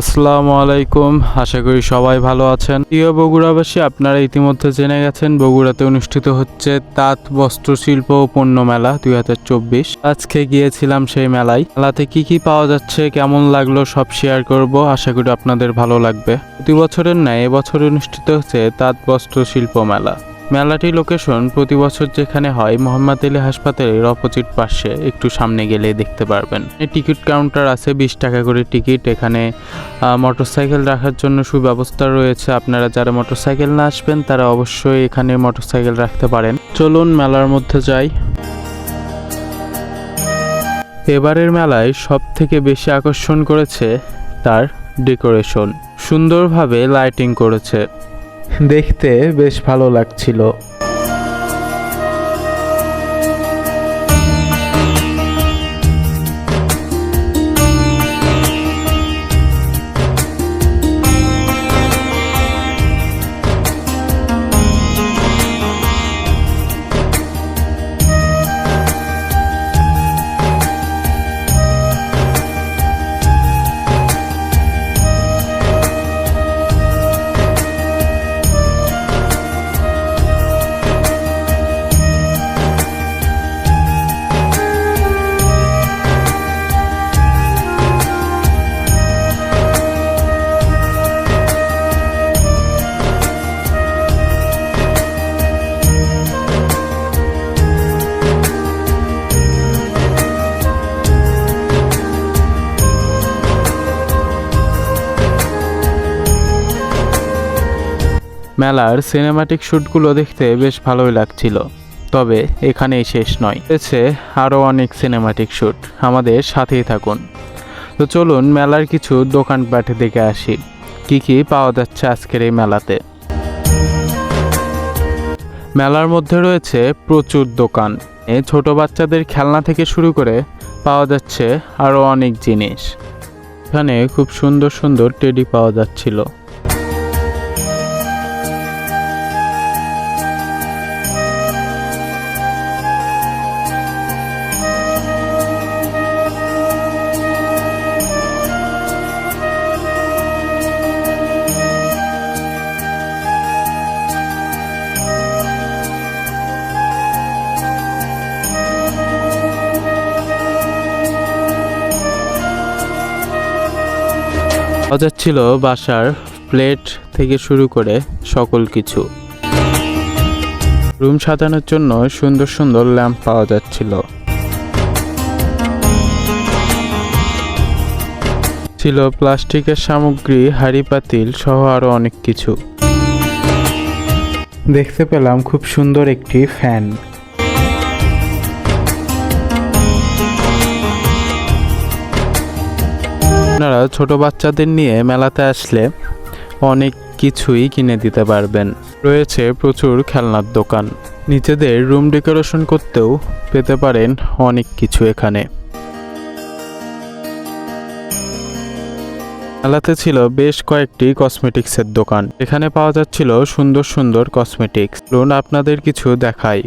আসসালামু আলাইকুম। আশা করি সবাই ভালো আছেন। প্রিয় বগুড়াবাসী, আপনারা ইতিমধ্যে জেনে গেছেন, বগুড়াতে অনুষ্ঠিত হচ্ছে তাঁত বস্ত্র শিল্প ও পণ্য মেলা দুই হাজার চব্বিশ। আজকে গিয়েছিলাম সেই মেলায়। মেলাতে কি কি পাওয়া যাচ্ছে, কেমন লাগল, সব শেয়ার করব। আশা করি আপনাদের ভালো লাগবে। প্রতি বছরের ন্যায় এবছর অনুষ্ঠিত হচ্ছে তাঁত বস্ত্র শিল্প মেলা। মেলাটি লোকেশন প্রতি বছর যেখানে হয়, মোহাম্মদ আলী হাসপাতালের অপোজিট পাশে, একটু সামনে গেলে দেখতে পারবেন। টিকিট কাউন্টার আছে, বিশ টাকা করে টিকিট এখানে মোটরসাইকেল রাখার জন্য সুব্যবস্থা রয়েছে। আপনারা যারা মোটরসাইকেল না আসবেন, তারা অবশ্যই এখানে মোটরসাইকেল রাখতে পারেন। চলুন মেলার মধ্যে যাই। এবারের মেলায় সব থেকে বেশি আকর্ষণ করেছে তার ডেকোরেশন সুন্দরভাবে লাইটিং করেছে। দেখতে বেশ ভালো লাগছিল। মেলার সিনেমাটিক শ্যুটগুলো দেখতে বেশ ভালোই লাগছিল, তবে এখানেই শেষ নয়। রয়েছে আরও অনেক সিনেমাটিক শ্যুট আমাদের সাথেই থাকুন। তো চলুন মেলার কিছু দোকানপাট দেখে আসি, কি কি পাওয়া যাচ্ছে আজকের এই মেলাতে? মেলার মধ্যে রয়েছে প্রচুর দোকান, এ ছোট বাচ্চাদের খেলনা থেকে শুরু করে পাওয়া যাচ্ছে আরও অনেক জিনিস। এখানে খুব সুন্দর সুন্দর টেডি পাওয়া যাচ্ছিল। পাওয়া যাচ্ছিল বাসার প্লেট থেকে শুরু করে সকল কিছু। রুম সাজানোর জন্য সুন্দর সুন্দর ল্যাম্প পাওয়া যাচ্ছিল। ছিল প্লাস্টিকের সামগ্রী, হাড়ি পাতিল সহ আরও অনেক কিছু। দেখতে পেলাম খুব সুন্দর একটি ফ্যান। আপনারা ছোট বাচ্চাদের নিয়ে মেলাতে আসলে অনেক কিছুই কিনে দিতে পারবেন। রয়েছে প্রচুর খেলনার দোকান। নিজেদের রুম ডেকোরেশন করতেও পেতে পারেন অনেক কিছু এখানে। মেলাতে ছিল বেশ কয়েকটি কসমেটিক্সের দোকান। এখানে পাওয়া যাচ্ছিল সুন্দর সুন্দর কসমেটিক্স। লোন আপনাদের কিছু দেখাই।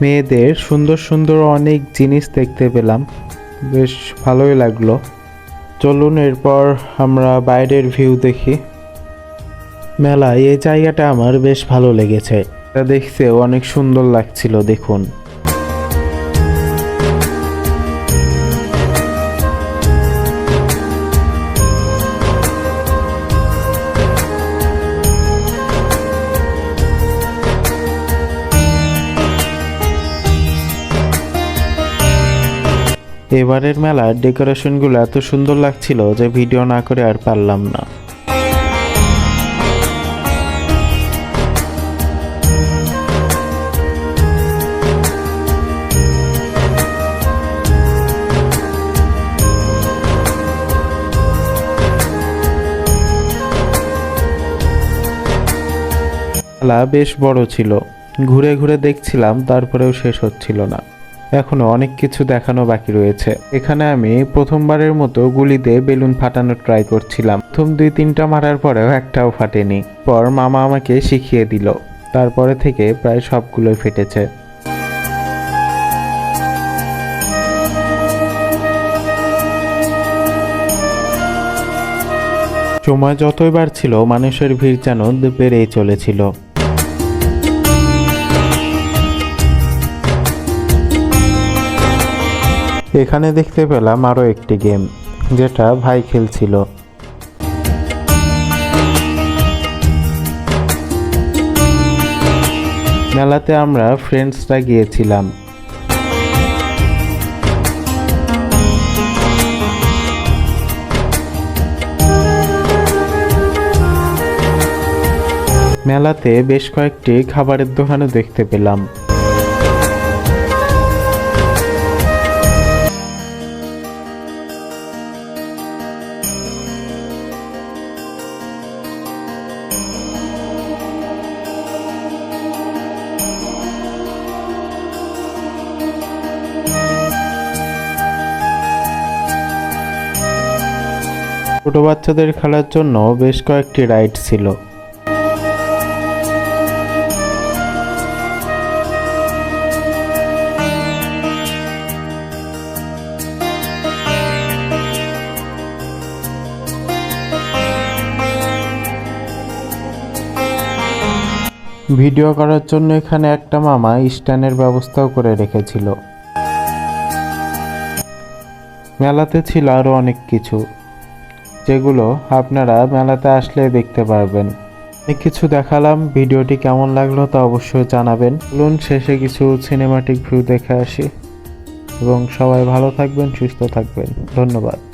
মেয়েদের সুন্দর সুন্দর অনেক জিনিস দেখতে পেলাম। বেশ ভালোই লাগল। চলুন এরপর আমরা বাইরের ভিউ দেখি। মেলা এই জায়গাটা আমার বেশ ভালো লেগেছে। এটা দেখতেও অনেক সুন্দর লাগছিল, দেখুন। এবারের মেলার ডেকোরেশনগুলো এত সুন্দর লাগছিল যে ভিডিও না করে আর পারলাম না। মেলা বেশ বড় ছিল। ঘুরে ঘুরে দেখছিলাম, তারপরেও শেষ হচ্ছিল না। এখনও অনেক কিছু দেখানো বাকি রয়েছে। এখানে আমি প্রথমবারের মতো গুলি দিয়ে বেলুন ফাটানোর ট্রাই করছিলাম। প্রথম দুই তিনটা মারার পরেও একটাও ফাটেনি। পর মামা আমাকে শিখিয়ে দিল। তারপরে থেকে প্রায় সবগুলোই ফেটেছে। সময় যতই বাড়ছিল, মানুষের ভিড় যেন বেড়েই চলেছিল। এখানে দেখতে পেলাম আরও একটি গেম, যেটা ভাই খেলছিল মেলাতে আমরা ফ্রেন্ডসরা গিয়েছিলাম। মেলাতে বেশ কয়েকটি খাবারের দোকানও দেখতে পেলাম। ছোট বাচ্চাদের খেলার জন্য বেশ কয়েকটি রাইড ছিল। ভিডিও করার জন্য এখানে একটা মামা স্ট্যান্ডের ব্যবস্থাও করে রেখেছিল। মেলাতে ছিল আরও অনেক কিছু। যেগুলো আপনারা মেলাতে আসলে দেখতে পারবেন। অনেক কিছু দেখালাম, ভিডিওটি কেমন লাগল তা অবশ্যই জানাবেন। চলুন শেষে কিছু সিনেমাটিক ভিউ দেখে আসি। এবং সবাই ভালো থাকবেন, সুস্থ থাকবেন। ধন্যবাদ।